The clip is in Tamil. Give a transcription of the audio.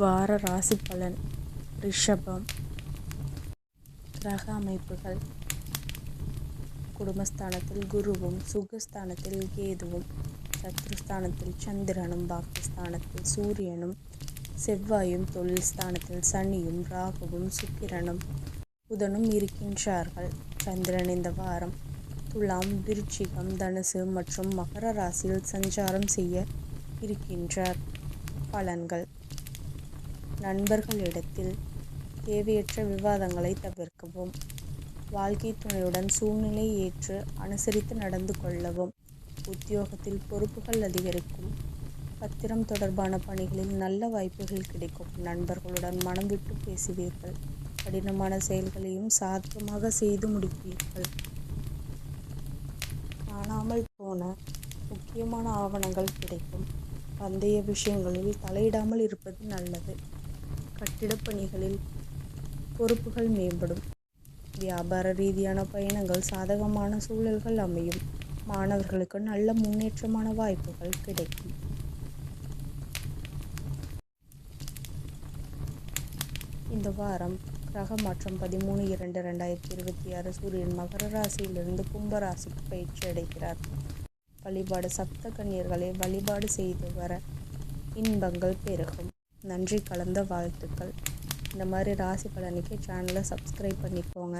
வார ராசி பலன் ரிஷபம். கிரக அமைப்புகள் குடும்பஸ்தானத்தில் குருவும் சுகஸ்தானத்தில் கேதுவும் சத்ருஸ்தானத்தில் சந்திரனும் பாக்கியஸ்தானத்தில் சூரியனும் செவ்வாயும் தொழில் ஸ்தானத்தில் சனியும் ராகுவும் சுக்கிரனும் புதனும் இருக்கின்றார்கள். சந்திரன் இந்த வாரம் துலாம் விருச்சிகம் தனுசு மற்றும் மகர ராசியில் சஞ்சாரம் செய்ய இருக்கின்றார். பலன்கள். நண்பர்களிடத்தில் தேவையற்ற விவாதங்களை தவிர்க்கவும் வாழ்க்கை துணையுடன் சூழ்நிலை ஏற்று அனுசரித்து நடந்து கொள்ளவும் உத்தியோகத்தில் பொறுப்புகள் அதிகரிக்கும் பத்திரம் தொடர்பான பணிகளில் நல்ல வாய்ப்புகள் கிடைக்கும். நண்பர்களுடன் மனம் விட்டு பேசுவீர்கள். கடினமான செயல்களையும் சாத்தியமாக செய்து முடிப்பீர்கள். காணாமல் போன முக்கியமான ஆவணங்கள் கிடைக்கும். பந்தய விஷயங்களில் தலையிடாமல் இருப்பது நல்லது. கட்டிடப்பணிகளில் பொறுப்புகள் மேம்படும். வியாபார ரீதியான பயணங்கள் சாதகமான சூழல்கள் அமையும். மாணவர்களுக்கு நல்ல முன்னேற்றமான வாய்ப்புகள் கிடைக்கும். இந்த வாரம் கிரக மாற்றம் பதிமூணு இரண்டு ரெண்டாயிரத்தி இருபத்தி ஆறு சூரியன் மகர ராசியிலிருந்து கும்ப ராசிக்கு பயிற்சி அடைகிறார். வழிபாடு சப்த கன்னியர்களை வழிபாடு செய்து வர இன்பங்கள் பெருகும். நன்றி கலந்த வாழ்த்துக்கள். இந்த மாதிரி ராசி பலனுக்கு சேனலை சப்ஸ்கிரைப் பண்ணிக்கோங்க.